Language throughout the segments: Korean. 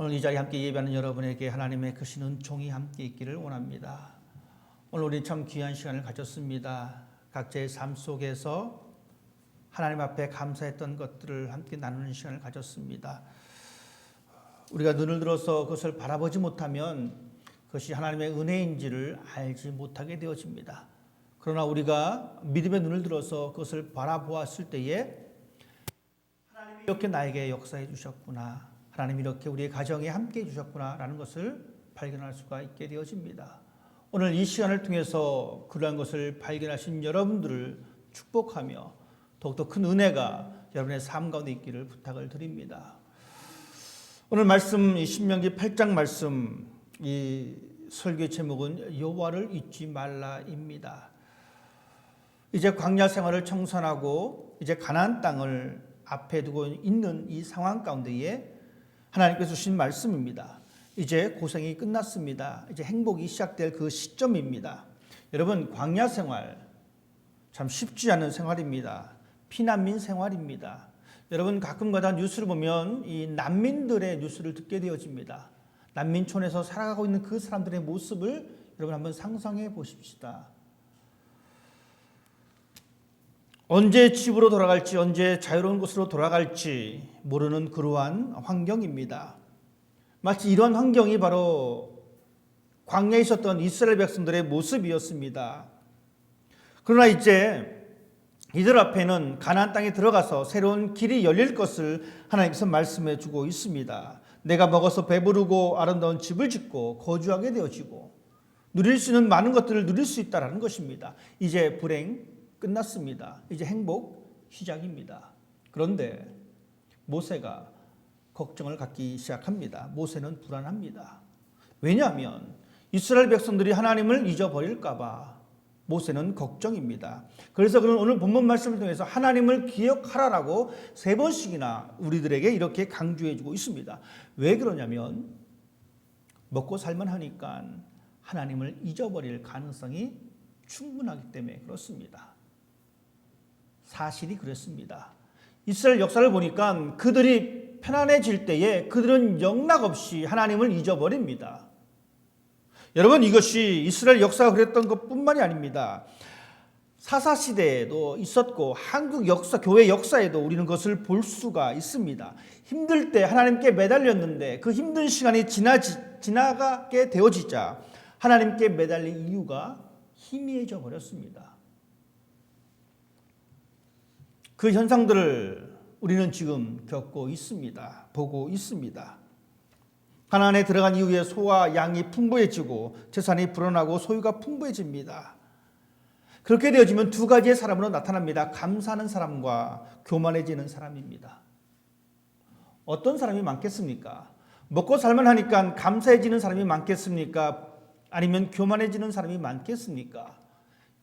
오늘 이 자리에 함께 예배하는 여러분에게 하나님의 크신 은총이 함께 있기를 원합니다. 오늘 우리 참 귀한 시간을 가졌습니다. 각자의 삶 속에서 하나님 앞에 감사했던 것들을 함께 나누는 시간을 가졌습니다. 우리가 눈을 들어서 그것을 바라보지 못하면 그것이 하나님의 은혜인지를 알지 못하게 되어집니다. 그러나 우리가 믿음의 눈을 들어서 그것을 바라보았을 때에 하나님이 이렇게 나에게 역사해 주셨구나. 하나님이 이렇게 우리의 가정에 함께 해 주셨구나라는 것을 발견할 수가 있게 되어집니다. 오늘 이 시간을 통해서 그러한 것을 발견하신 여러분들을 축복하며 더욱더 큰 은혜가 여러분의 삶 가운데 있기를 부탁을 드립니다. 오늘 말씀 이 신명기 8장 말씀 이 설교의 제목은 여호와를 잊지 말라입니다. 이제 광야 생활을 청산하고 이제 가나안 땅을 앞에 두고 있는 이 상황 가운데에 하나님께서 주신 말씀입니다. 이제 고생이 끝났습니다. 이제 행복이 시작될 그 시점입니다. 여러분 광야 생활 참 쉽지 않은 생활입니다. 피난민 생활입니다. 여러분 가끔가다 뉴스를 보면 이 난민들의 뉴스를 듣게 되어집니다. 난민촌에서 살아가고 있는 그 사람들의 모습을 여러분 한번 상상해 보십시다. 언제 집으로 돌아갈지, 언제 자유로운 곳으로 돌아갈지 모르는 그러한 환경입니다. 마치 이런 환경이 바로 광야에 있었던 이스라엘 백성들의 모습이었습니다. 그러나 이제 이들 앞에는 가나안 땅에 들어가서 새로운 길이 열릴 것을 하나님께서 말씀해 주고 있습니다. 내가 먹어서 배부르고 아름다운 집을 짓고 거주하게 되어지고 누릴 수 있는 많은 것들을 누릴 수 있다라는 것입니다. 이제 불행 끝났습니다. 이제 행복 시작입니다. 그런데 모세가 걱정을 갖기 시작합니다. 모세는 불안합니다. 왜냐하면 이스라엘 백성들이 하나님을 잊어버릴까봐 모세는 걱정입니다. 그래서 그는 오늘 본문 말씀을 통해서 하나님을 기억하라라고 세 번씩이나 우리들에게 이렇게 강조해주고 있습니다. 왜 그러냐면 먹고 살만 하니까 하나님을 잊어버릴 가능성이 충분하기 때문에 그렇습니다. 사실이 그렇습니다. 이스라엘 역사를 보니까 그들이 편안해질 때에 그들은 영락없이 하나님을 잊어버립니다. 여러분 이것이 이스라엘 역사가 그랬던 것뿐만이 아닙니다. 사사 시대에도 있었고 한국 역사 교회 역사에도 우리는 그것을 볼 수가 있습니다. 힘들 때 하나님께 매달렸는데 그 힘든 시간이 지나지, 지나가게 되어지자 하나님께 매달릴 이유가 희미해져 버렸습니다. 그 현상들을 우리는 지금 겪고 있습니다. 보고 있습니다. 가나안에 들어간 이후에 소와 양이 풍부해지고 재산이 불어나고 소유가 풍부해집니다. 그렇게 되어지면 두 가지의 사람으로 나타납니다. 감사하는 사람과 교만해지는 사람입니다. 어떤 사람이 많겠습니까? 먹고 살만 하니까 감사해지는 사람이 많겠습니까? 아니면 교만해지는 사람이 많겠습니까?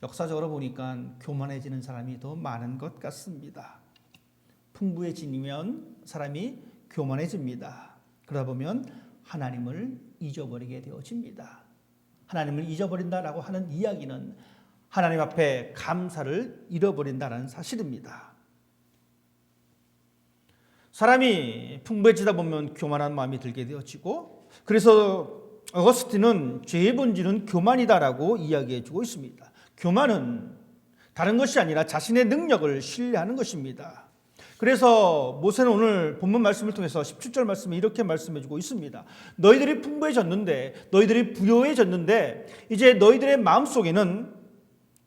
역사적으로 보니까 교만해지는 사람이 더 많은 것 같습니다. 풍부해지면 사람이 교만해집니다. 그러다 보면 하나님을 잊어버리게 되어집니다. 하나님을 잊어버린다라고 하는 이야기는 하나님 앞에 감사를 잃어버린다는 사실입니다. 사람이 풍부해지다 보면 교만한 마음이 들게 되어지고 그래서 어거스틴은 죄의 본질은 교만이다라고 이야기해 주고 있습니다. 교만은 다른 것이 아니라 자신의 능력을 신뢰하는 것입니다. 그래서 모세는 오늘 본문 말씀을 통해서 17절 말씀에 이렇게 말씀해 주고 있습니다. 너희들이 풍부해졌는데, 너희들이 부요해졌는데, 이제 너희들의 마음 속에는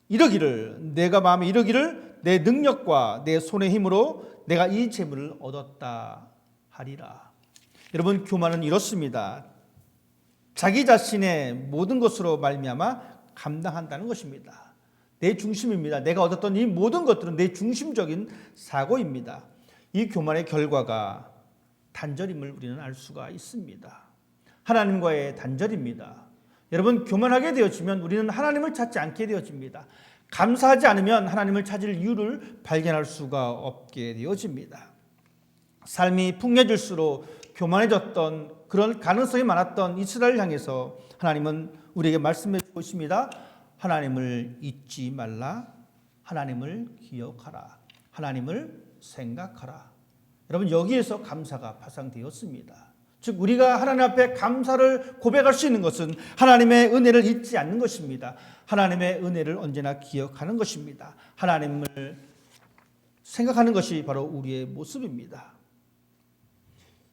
이러기를, 내가 마음에 이러기를 내 능력과 내 손의 힘으로 내가 이 재물을 얻었다 하리라. 여러분, 교만은 이렇습니다. 자기 자신의 모든 것으로 말미암아 감당한다는 것입니다. 내 중심입니다. 내가 얻었던 이 모든 것들은 내 중심적인 사고입니다. 이 교만의 결과가 단절임을 우리는 알 수가 있습니다. 하나님과의 단절입니다. 여러분 교만하게 되어지면 우리는 하나님을 찾지 않게 되어집니다. 감사하지 않으면 하나님을 찾을 이유를 발견할 수가 없게 되어집니다. 삶이 풍요질수록 교만해졌던 그런 가능성이 많았던 이스라엘 향해서 하나님은 우리에게 말씀해 주고 있습니다. 하나님을 잊지 말라. 하나님을 기억하라. 하나님을 생각하라. 여러분 여기에서 감사가 파상되었습니다. 즉 우리가 하나님 앞에 감사를 고백할 수 있는 것은 하나님의 은혜를 잊지 않는 것입니다. 하나님의 은혜를 언제나 기억하는 것입니다. 하나님을 생각하는 것이 바로 우리의 모습입니다.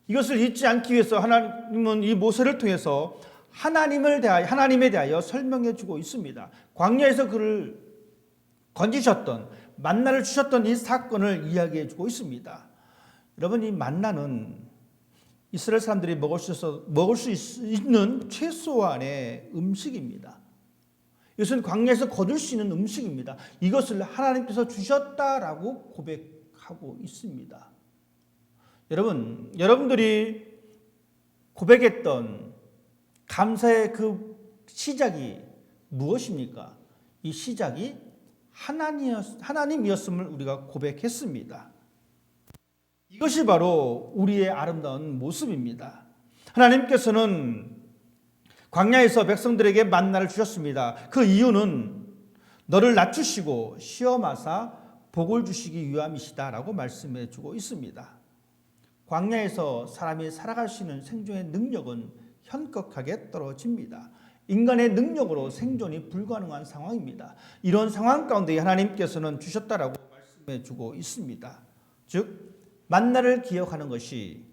이것을 잊지 않기 위해서 하나님은 이 모세를 통해서 하나님을 대하여 하나님에 대하여 설명해 주고 있습니다. 광야에서 그를 건지셨던 만나를 주셨던 이 사건을 이야기해 주고 있습니다. 여러분 이 만나는 이스라엘 사람들이 먹을 수, 있어, 먹을 수 있, 는 최소한의 음식입니다. 이것은 광야에서 거둘 수 있는 음식입니다. 이것을 하나님께서 주셨다라고 고백하고 있습니다. 여러분, 여러분들이 고백했던 감사의 그 시작이 무엇입니까? 이 시작이 하나님이었, 하나님이었음을 우리가 고백했습니다. 이것이 바로 우리의 아름다운 모습입니다. 하나님께서는 광야에서 백성들에게 만나를 주셨습니다. 그 이유는 너를 낮추시고 시험하사 복을 주시기 위함이시다라고 말씀해 주고 있습니다. 광야에서 사람이 살아갈 수 있는 생존의 능력은 현격하게 떨어집니다. 인간의 능력으로 생존이 불가능한 상황입니다. 이런 상황 가운데 하나님께서는 주셨다라고 말씀해 주고 있습니다. 즉 만나를 기억하는 것이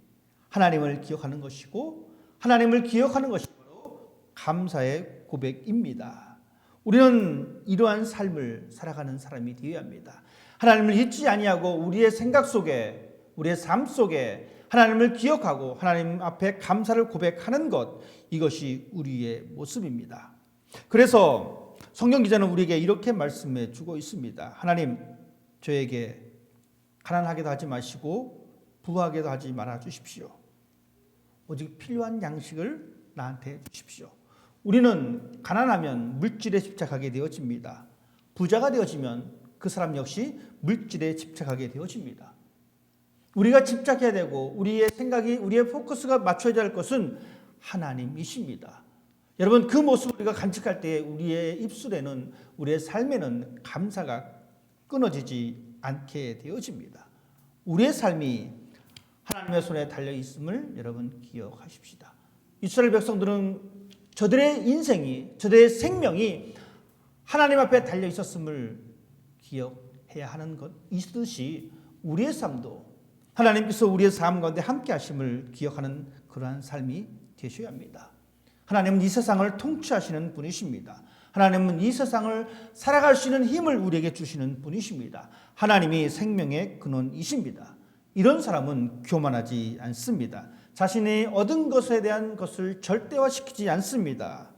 하나님을 기억하는 것이고 하나님을 기억하는 것이 바로 감사의 고백입니다. 우리는 이러한 삶을 살아가는 사람이 되어야 합니다. 하나님을 잊지 아니하고 우리의 생각 속에 우리의 삶 속에 하나님을 기억하고 하나님 앞에 감사를 고백하는 것 이것이 우리의 모습입니다. 그래서 성경 기자는 우리에게 이렇게 말씀해 주고 있습니다. 하나님 저에게 가난하게도 하지 마시고 부하게도 하지 말아 주십시오. 오직 필요한 양식을 나한테 주십시오. 우리는 가난하면 물질에 집착하게 되어집니다. 부자가 되어지면 그 사람 역시 물질에 집착하게 되어집니다. 우리가 집착해야 되고 우리의 생각이 우리의 포커스가 맞춰야 할 것은 하나님이십니다. 여러분 그 모습을 우리가 간직할 때 우리의 입술에는 우리의 삶에는 감사가 끊어지지 않게 되어집니다. 우리의 삶이 하나님의 손에 달려 있음을 여러분 기억하십시다. 이스라엘 백성들은 저들의 인생이 저들의 생명이 하나님 앞에 달려 있었음을 기억해야 하는 것 있듯이 우리의 삶도 하나님께서 우리의 삶 가운데 함께 하심을 기억하는 그러한 삶이 되셔야 합니다. 하나님은 이 세상을 통치하시는 분이십니다. 하나님은 이 세상을 살아갈 수 있는 힘을 우리에게 주시는 분이십니다. 하나님이 생명의 근원이십니다. 이런 사람은 교만하지 않습니다. 자신이 얻은 것에 대한 것을 절대화시키지 않습니다.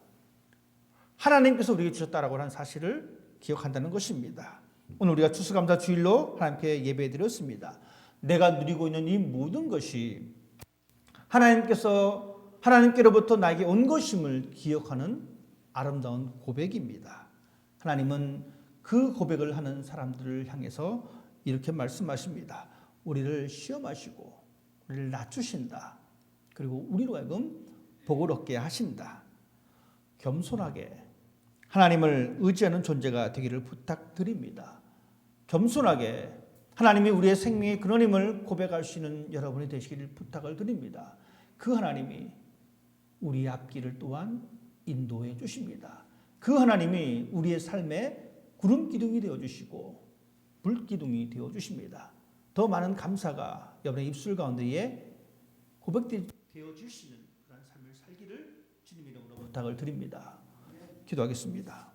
하나님께서 우리에게 주셨다라고 하는 사실을 기억한다는 것입니다. 오늘 우리가 추수감사 주일로 하나님께 예배드렸습니다. 내가 누리고 있는 이 모든 것이 하나님께서 하나님께로부터 나에게 온 것임을 기억하는 아름다운 고백입니다. 하나님은 그 고백을 하는 사람들을 향해서 이렇게 말씀하십니다. 우리를 시험하시고 우리를 낮추신다. 그리고 우리로 하여금 복을 얻게 하신다. 겸손하게 하나님을 의지하는 존재가 되기를 부탁드립니다. 겸손하게 하나님이 우리의 생명의 근원임을 고백할 수 있는 여러분이 되시기를 부탁을 드립니다. 그 하나님이 우리의 앞길을 또한 인도해 주십니다. 그 하나님이 우리의 삶에 구름 기둥이 되어 주시고 불 기둥이 되어 주십니다. 더 많은 감사가 여러분의 입술 가운데에 고백되어 주시는 그런 삶을 살기를 주님 이름으로 부탁을 드립니다. 기도하겠습니다.